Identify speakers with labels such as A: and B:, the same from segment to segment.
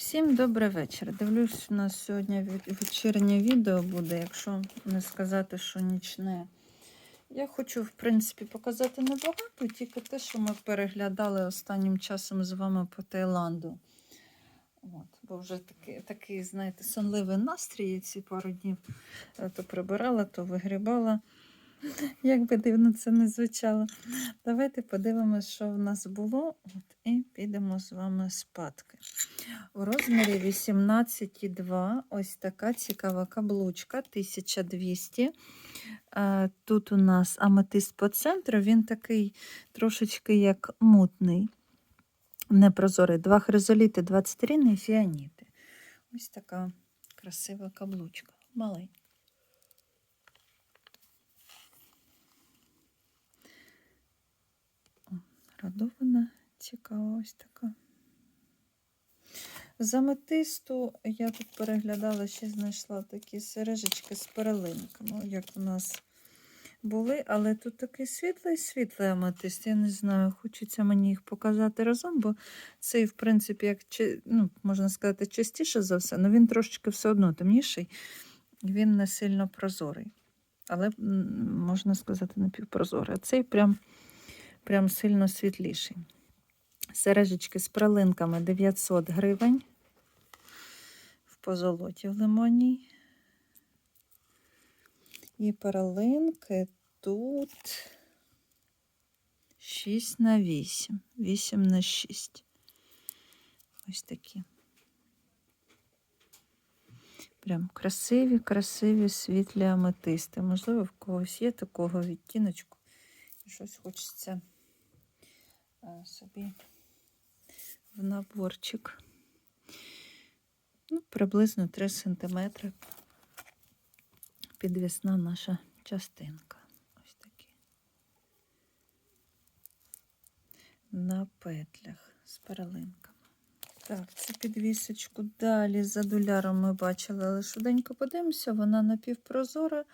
A: Всім добрий вечір. Дивлюсь, у нас сьогодні вечірнє відео буде, якщо не сказати, що нічне. Я хочу, в принципі, показати небагато, тільки те, що ми переглядали останнім часом з вами по Таїланду. От, бо вже такий, такий, знаєте, сонливий настрій ці пару днів. Е, То прибирала, то вигрібала. Як би дивно це не звучало. Давайте подивимося, що в нас було, от, і підемо з вами спадки. У розмірі 18,2 ось така цікава каблучка 1200. Е, Тут у нас аметист по центру, він такий трошечки як мутний, непрозорий. Два хризоліти, 23 і фіаніти. Ось така красива каблучка. Маленька. О, Радована, цікава ось така. З аметисту я тут переглядала, ще знайшла такі сережечки з перелинками, як у нас були, але тут такий світлий світлий аметист. Я не знаю, хочеться мені їх показати разом, бо цей, в принципі, як ну, можна сказати, частіше за все, але він трошечки все одно темніший, він не сильно прозорий. Але можна сказати, напівпрозорий. А цей прям, прям сильно світліший. Сережечки з пралинками 900 гривень. В позолоті в лимонній. І перелинки тут 6 на 8, 8 на 6. Ось такі. Прям красиві, красиві світлі аметисти. Можливо, в когось є такого відтіночку. Щось хочеться собі в наборчик. Ну, приблизно 3 см підвісна наша частинка. Ось такі. На петлях з перелинками. Так, це підвісочку далі за доляром ми бачили, але швиденько подивимося, вона напівпрозора.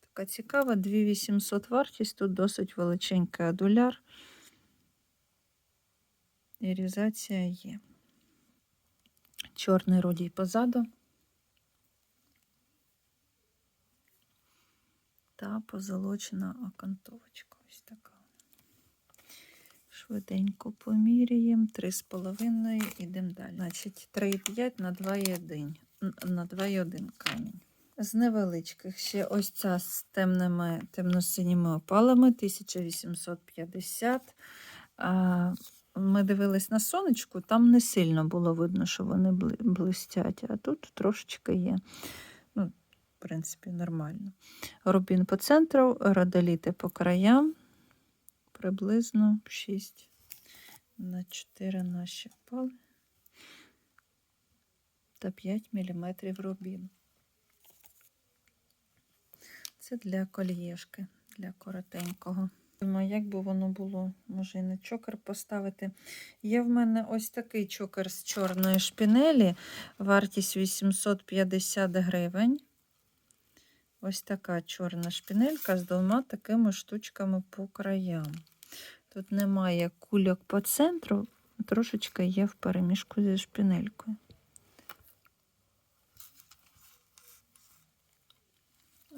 A: Така цікава, 2800 вартість, тут досить величенький адуляр. Ірізація є. Чорний родій позаду. Та позолочена окантовочка. Ось така. Швиденько поміряємо. 3,5 ідемо далі. Значить, 3,5 на 2,1 на 2,1 камінь. З невеличких ще ось ця з темними темно-синіми опалами 1850. Ми дивились на сонечку, там не сильно було видно, що вони блистять, а тут трошечки є. Ну, в принципі, нормально. Рубін по центру, родоліти по краям. Приблизно 6 на 4 наші пали та 5 мм рубін. Це для кольєшки, для коротенького. Думаю, як би воно було, може і на чокер поставити. Є в мене ось такий чокер з чорної шпінелі, вартість 850 гривень. Ось така чорна шпінелька з двома такими штучками по краям. Тут немає кульок по центру, трошечки є в переміжку зі шпінелькою.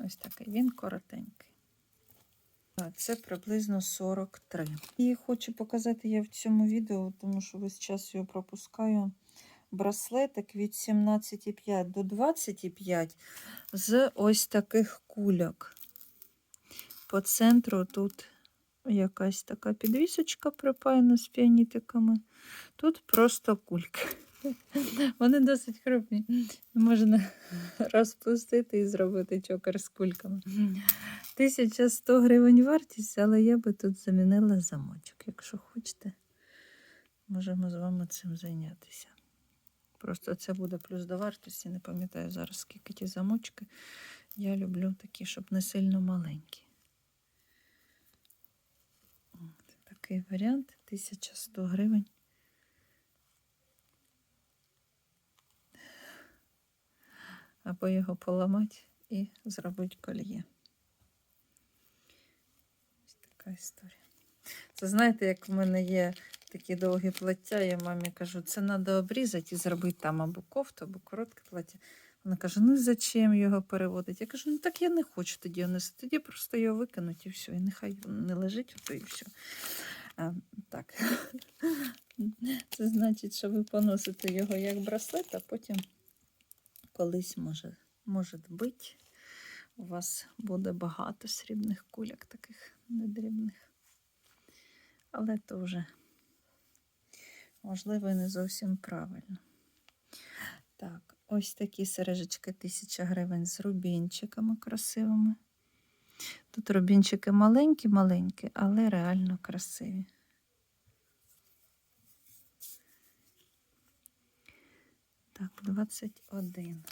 A: Ось такий він коротенький. Це приблизно 43. І хочу показати я в цьому відео, тому що весь час його пропускаю. Браслетик від 17,5 до 25 з ось таких кульок. По центру тут якась така підвісочка припаяна з фіанітиками. Тут просто кульки. Вони досить крупні. Можна розпустити і зробити чокер з кульками. 1100 гривень вартість, але я би тут замінила замочок. Якщо хочете, можемо з вами цим зайнятися. Просто це буде плюс до вартості. Не пам'ятаю зараз, скільки ті замочки. Я люблю такі, щоб не сильно маленькі. От, такий варіант 1100 гривень. Або його поламати і зробити кольє. Ось така історія. Це знаєте, як в мене є такі довгі плаття. Я мамі кажу, це треба обрізати і зробити там або кофту, або коротке плаття. Вона каже: ну зачем його переводити? Я кажу, ну так я не хочу тоді носити. Тоді просто його викинуть і все. І нехай не лежить, ото і все. А, так. Це значить, що ви поносите його як браслет, а потім колись може, може бути. У вас буде багато срібних куляк, таких недрібних. Але то вже, можливо, і не зовсім правильно. Так, ось такі сережечки 1000 гривень з рубінчиками красивими. Тут рубінчики маленькі-маленькі, але реально красиві. Так, 21.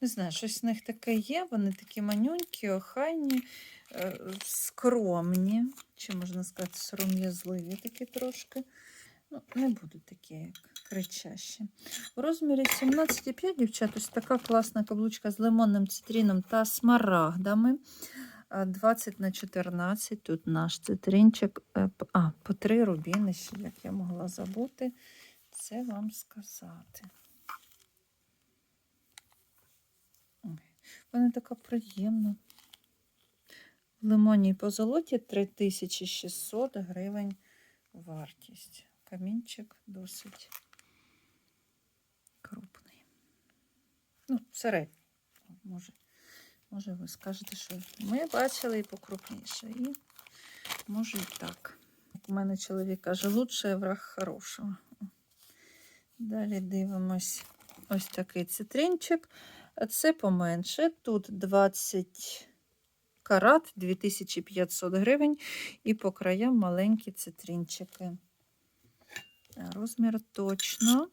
A: Не знаю, щось в них таке є. Вони такі манюнькі, охайні, е, скромні, чи можна сказати, сором'язливі такі трошки. Ну, не будуть такі, як кричащі. У розмірі 17,5, дівчат, ось така класна каблучка з лимонним цитріном та смарагдами. А, 20 на 14. Тут наш цитринчик. Е, А, по три рубіни ще, як я могла забути. Це вам сказати. Ой, Вона така приємна. В лимонній позолоті 3600 гривень вартість. Камінчик досить крупний. Ну, середній. Може, може ви скажете, що ми бачили і покрупніше. І може і так. У мене чоловік каже, лучше враг хорошого. Далі дивимось ось такий цитринчик. Це поменше. Тут 20 карат, 2500 гривень. І по краям маленькі цитринчики. Розмір точно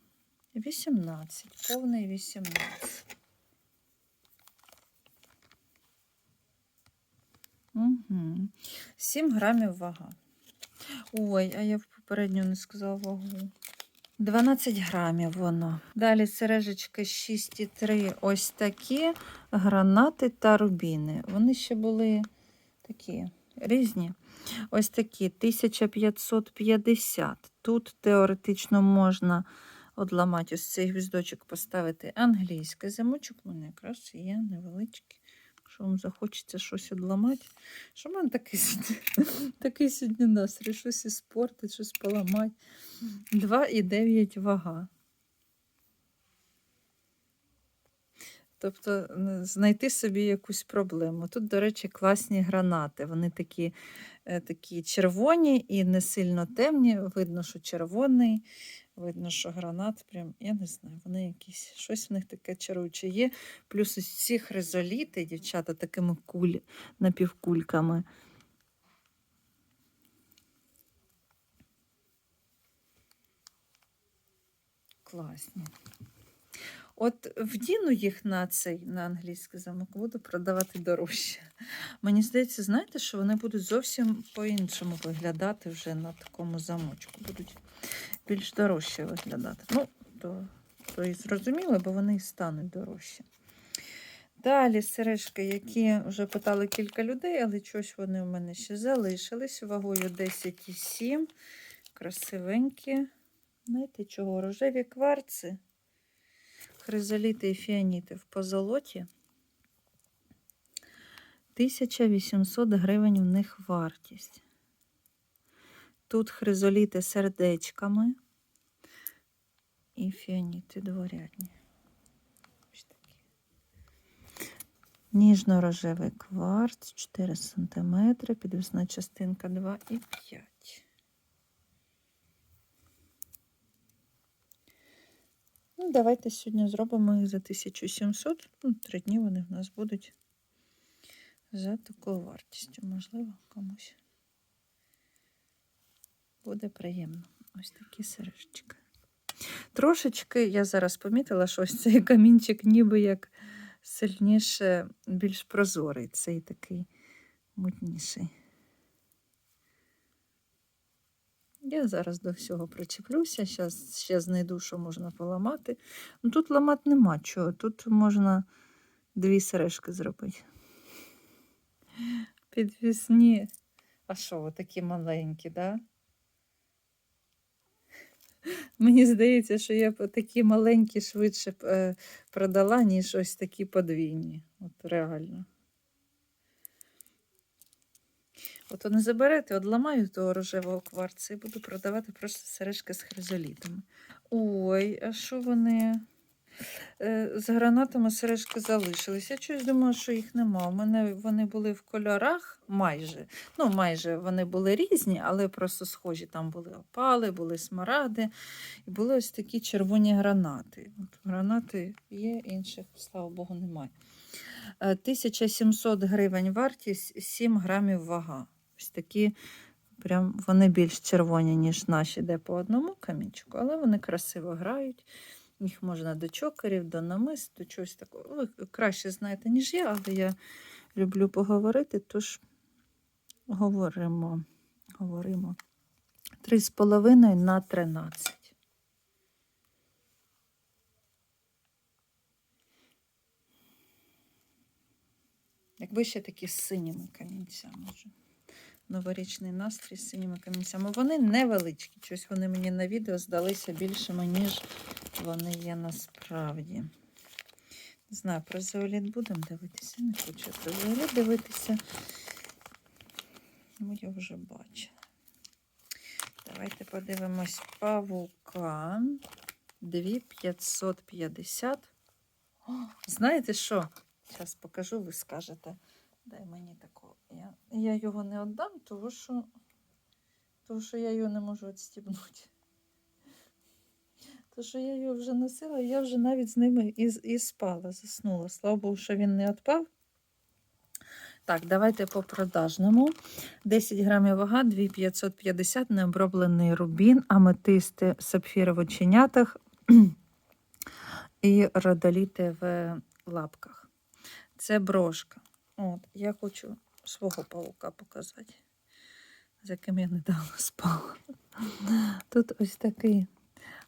A: 18, повний 18. Угу. 7 грамів вага. Ой, а я попередньо не сказала вагу. 12 грамів воно. Далі сережечки 6,3 ось такі гранати та рубіни. Вони ще були такі різні. Ось такі 1550. Тут теоретично можна одламати ось цей гвіздочок, поставити англійський замочок. У мене якраз є невеличкий. Якщо вам захочеться щось одламати. Що в мене такий сьогодні, такий сьогодні настрій, щось іспортити, щось поламати. 2,9 вага. Тобто знайти собі якусь проблему. Тут, до речі, класні гранати. Вони такі, е, такі червоні і не сильно темні. Видно, що червоний, видно, що гранат. Прям, я не знаю, вони якісь, щось в них таке чаруюче є. Плюс ось ці хризоліти, дівчата, такими куль, напівкульками. Класні. От вдіну їх на цей на англійський замок, буду продавати дорожче. Мені здається, знаєте, що вони будуть зовсім по-іншому виглядати вже на такому замочку. Будуть більш дорожче виглядати. Ну, то, то і зрозуміло, бо вони і стануть дорожче. Далі сережки, які вже питали кілька людей, але чогось вони у мене ще залишились вагою 10,7. Красивенькі. Знаєте чого? Рожеві кварци. Хризоліти і фіаніти в позолоті. 1800 гривень у них вартість. Тут хризоліти сердечками і фіаніти дворядні. Ніжно-рожевий кварц 4 см, підвісна частинка 2,5. Ну, давайте сьогодні зробимо їх за 1700. Ну, три дні вони в нас будуть за такою вартістю. Можливо, комусь буде приємно. Ось такі сережечки. Трошечки я зараз помітила, що ось цей камінчик ніби як сильніше, більш прозорий, цей такий мутніший. Я зараз до всього причеплюся, зараз ще знайду, що можна поламати. Ну, тут ламати нема чого. Тут можна Дві сережки зробити. Підвісні. А що, такі маленькі, да? Мені здається, що я такі маленькі швидше е, продала, ніж ось такі подвійні. От реально. От не заберете, одламаю того рожевого кварцу і буду продавати просто сережки з хризолітами. Ой, а що вони? Е, З гранатами сережки залишились. Я щось думала, що їх нема. У мене вони були в кольорах майже. Ну, майже вони були різні, але просто схожі. Там були опали, були смаради і були ось такі червоні гранати. От гранати є, інших, слава Богу, немає. Е, 1700 гривень вартість, 7 грамів вага. Ось такі, прям вони більш червоні, ніж наші, де по одному камінчику, але вони красиво грають. Їх можна до чокерів, до намис, до чогось такого. Ви краще знаєте, ніж я, але я люблю поговорити, тож говоримо. говоримо. 3,5 на 13. Якби ще такі з синіми камінцями. вже. Новорічний настрій з синіми камінцями. Вони невеличкі. Щось вони мені на відео здалися більшими, ніж вони є насправді. Не знаю, про зеоліт будемо дивитися. Не хочу про зеоліт дивитися. Ми його вже бачили. Давайте подивимось павука. 2550. О, знаєте що? Зараз покажу, ви скажете. Дай мені такого. Я, я його не віддам, тому що, тому що я його не можу відстібнути. Тому що я його вже носила, я вже навіть з ними і, і спала, заснула. Слава Богу, що він не відпав. Так, давайте по продажному. 10 грамів вага, 2550, необроблений рубін, аметисти, сапфіри в оченятах і родоліти в лапках. Це брошка. От, я хочу свого павука показати, з яким я недавно спала. Тут ось такий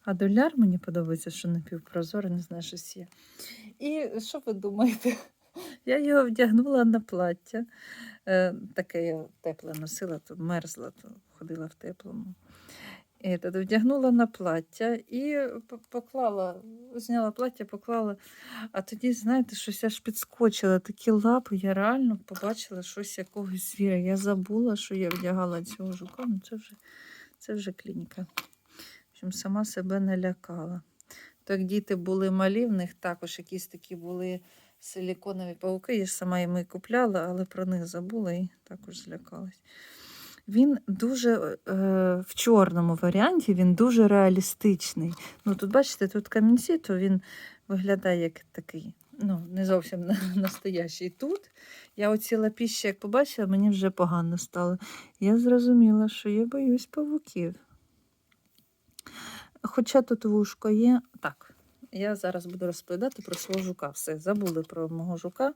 A: адуляр, мені подобається, що напівпрозорий, не знаю, щось є. І що ви думаєте? Я його вдягнула на плаття. Е, таке я тепле носила, то мерзла, то ходила в теплому. Тоді вдягнула на плаття і поклала, зняла плаття, поклала. А тоді, знаєте, щось аж підскочила такі лапи. Я реально побачила щось якогось звіра. Я забула, що я вдягала цього жука. Ну, це вже, це вже клініка. В общем, сама себе не лякала. Так діти були малі, в них також якісь такі були силіконові пауки. Я ж сама їм і купляла, але про них забула і також злякалась. Він дуже е, в чорному варіанті, він дуже реалістичний. Ну, тут, бачите, тут камінці, то він виглядає як такий, ну, не зовсім настоящий. Тут я оці лапіщі, як побачила, мені вже погано стало. Я зрозуміла, що я боюсь павуків. Хоча тут вушко є. Так, я зараз буду розповідати про свого жука. Все, забули про мого жука.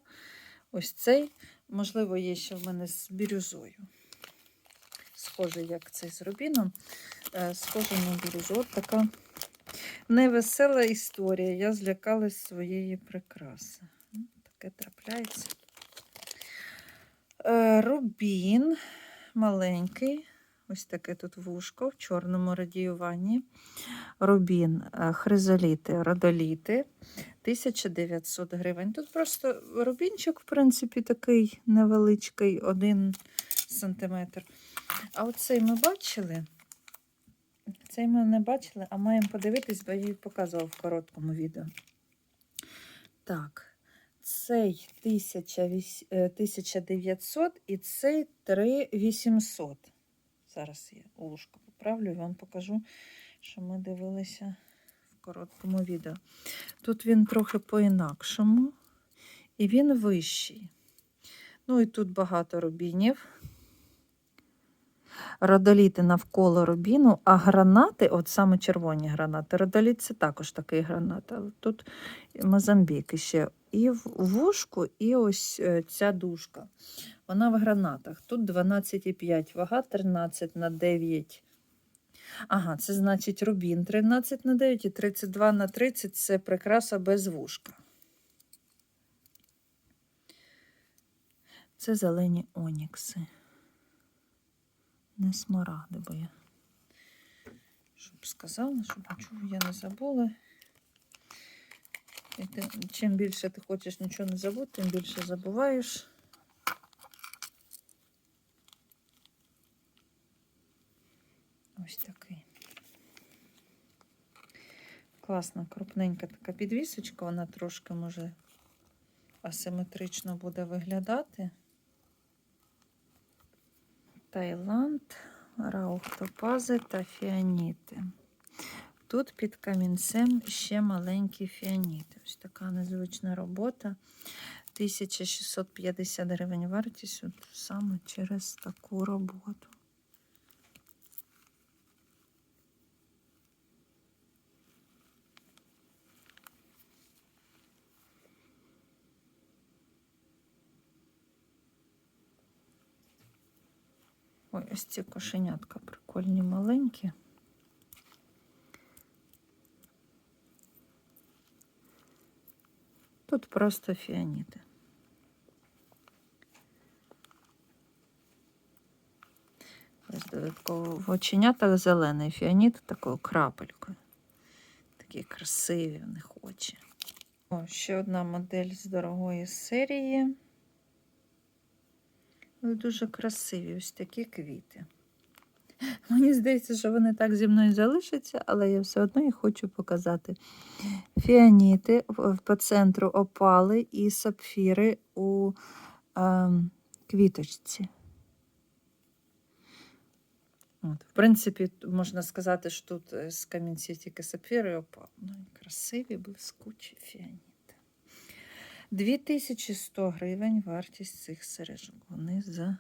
A: Ось цей. Можливо, є ще в мене з бірюзою. Схожий, як цей з рубіном. Е, Схожий на бірюзу. От така невесела історія. Я злякалась своєї прикраси. Ну, Таке трапляється. Е, Рубін маленький. Ось таке тут вушко в чорному радіюванні. Рубін, е, хризоліти, родоліти. 1900 гривень. Тут просто рубінчик, в принципі, такий невеличкий, один сантиметр. А оцей ми бачили. Цей ми не бачили, а маємо подивитись, бо я її показував в короткому відео. Так, цей 1000 е, 1900 і цей 3800. Зараз я ушко поправлю і вам покажу, що ми дивилися в короткому відео. Тут він трохи по-інакшому, і він вищий. Ну і тут багато рубінів. Родоліти навколо рубіну, а гранати, от саме червоні гранати. Родоліт це також такий гранат. Але тут Мозамбік ще. І в вушку, і ось е, ця дужка. Вона в гранатах. Тут 12,5 вага, 13 на 9. Ага, це значить рубін 13 на 9 і 32 на 30 це прикраса без вушка. Це зелені онікси. Не смарагди, я. Щоб сказала, щоб нічого я не забула. І ти, чим більше ти хочеш нічого не забути, тим більше забуваєш. Ось такий. Класна, крупненька така підвісочка, вона трошки може асиметрично буде виглядати. Таїланд, раухтопази та фіаніти. Тут під камінцем ще маленькі фіаніти. Ось така незвична робота. 1650 гривень вартість от саме через таку роботу. Ой, ось ці кошенятка прикольні маленькі. Тут просто фіаніти. Ось додатково в оченятах зелений фіаніт такою крапелькою. Такі красиві в них очі. О, ще одна модель з дорогої серії. Але дуже красиві ось такі квіти. Мені здається, що вони так зі мною залишаться, але я все одно їх хочу показати. Фіаніти по центру опали і сапфіри у е, квіточці. От, в принципі, можна сказати, що тут е, з камінців тільки сапфіри і опал. Ну, красиві, блискучі фіаніти. 2100 гривень вартість цих сережок. Вони за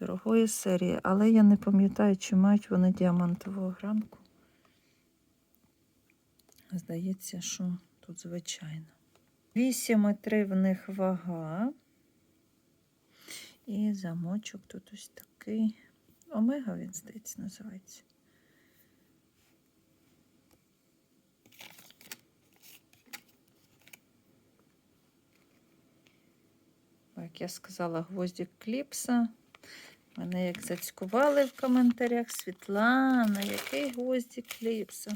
A: дорогої серії, але я не пам'ятаю, чи мають вони діамантову гранку. Здається, що тут звичайно. 8,3 в них вага. І замочок тут ось такий. Омега, він, здається, називається. Як я сказала, гвоздик кліпса. Мене як зацькували в коментарях. Світлана, який гвоздик кліпса?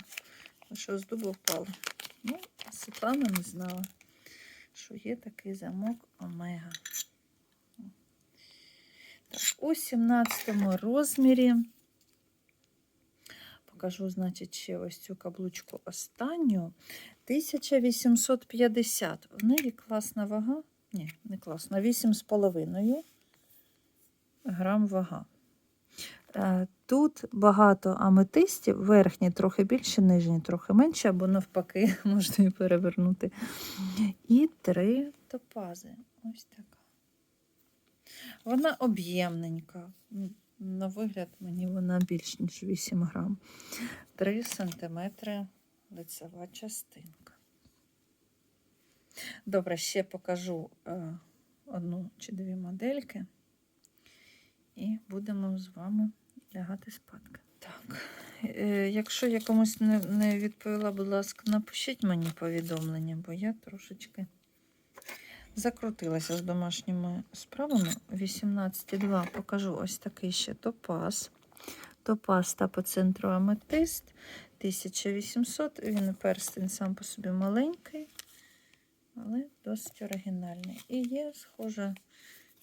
A: Що з дубу впали? Ну, Світлана не знала, що є такий замок Омега. Так, у 17 розмірі. Покажу, значить, ще ось цю каблучку останню. 1850. В неї класна вага. Ні, не класна. 8,5 грам вага. Е, Тут багато аметистів, верхні трохи більше, нижні трохи менше, або навпаки, можна і перевернути. І три топази. Ось така. Вона об'ємненька. На вигляд мені вона більш ніж 8 грам. 3 сантиметри лицева частинка. Добре, ще покажу е, одну чи дві модельки. І будемо з вами лягати спадки. Так, е, якщо я комусь не, відповіла, будь ласка, напишіть мені повідомлення, бо я трошечки закрутилася з домашніми справами. 18,2 покажу ось такий ще топаз. Топаз та по центру аметист 1800. Він перстень сам по собі маленький, але досить оригінальний. І є схожа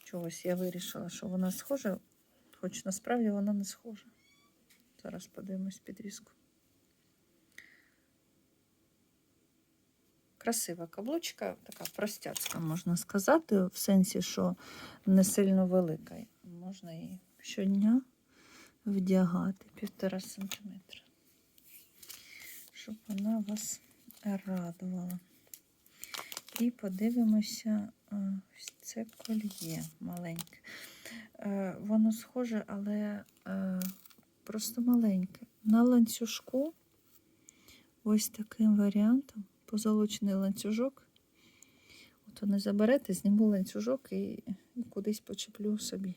A: чогось. Я вирішила, що вона схожа, хоч насправді вона не схожа. Зараз подивимось підвіску. Красива каблучка, така простяцька, можна сказати, в сенсі, що не сильно велика. Можна її щодня вдягати півтора сантиметра, щоб вона вас радувала. І подивимося ось це кольє маленьке. Е, Воно схоже, але е, просто маленьке. На ланцюжку ось таким варіантом позолочений ланцюжок. От не заберете, зніму ланцюжок і кудись почеплю собі.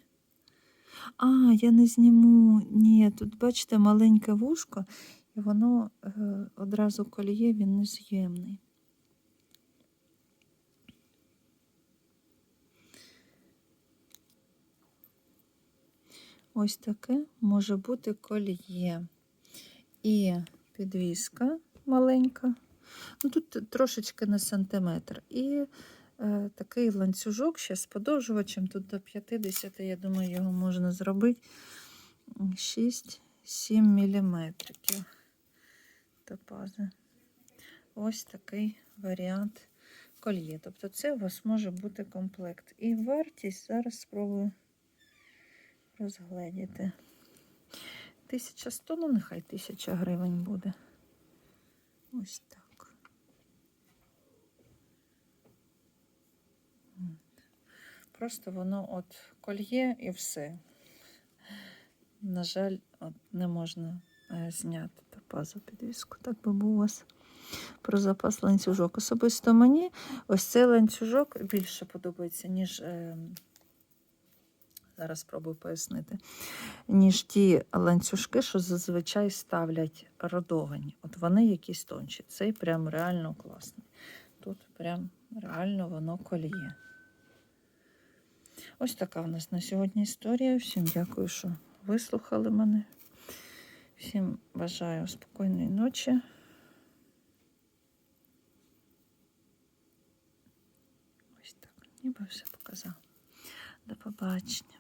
A: А, я не зніму. Ні, тут, бачите, маленьке вушко, і воно е, одразу коліє, він нез'ємний. Ось таке може бути кольє. І підвіска маленька. Ну, тут трошечки на сантиметр. І е, такий ланцюжок ще з подовжувачем. Тут до 50, я думаю, його можна зробити 6-7 міліметриків топази. Ось такий варіант кольє. Тобто це у вас може бути комплект. І вартість зараз спробую розгледіти. 1100, ну нехай 1000 гривень буде. Ось так. Просто воно от кольє і все. На жаль, от не можна е, зняти топазу підвіску. Так би був у вас про запас ланцюжок. Особисто мені ось цей ланцюжок більше подобається, ніж. Зараз спробую пояснити, ніж ті ланцюжки, що зазвичай ставлять родовані. От вони якісь тонші. Цей прям реально класний. Тут прям реально воно коліє. Ось така у нас на сьогодні історія. Всім дякую, що вислухали мене. Всім бажаю спокійної ночі. Ось так, ніби все показав. До побачення.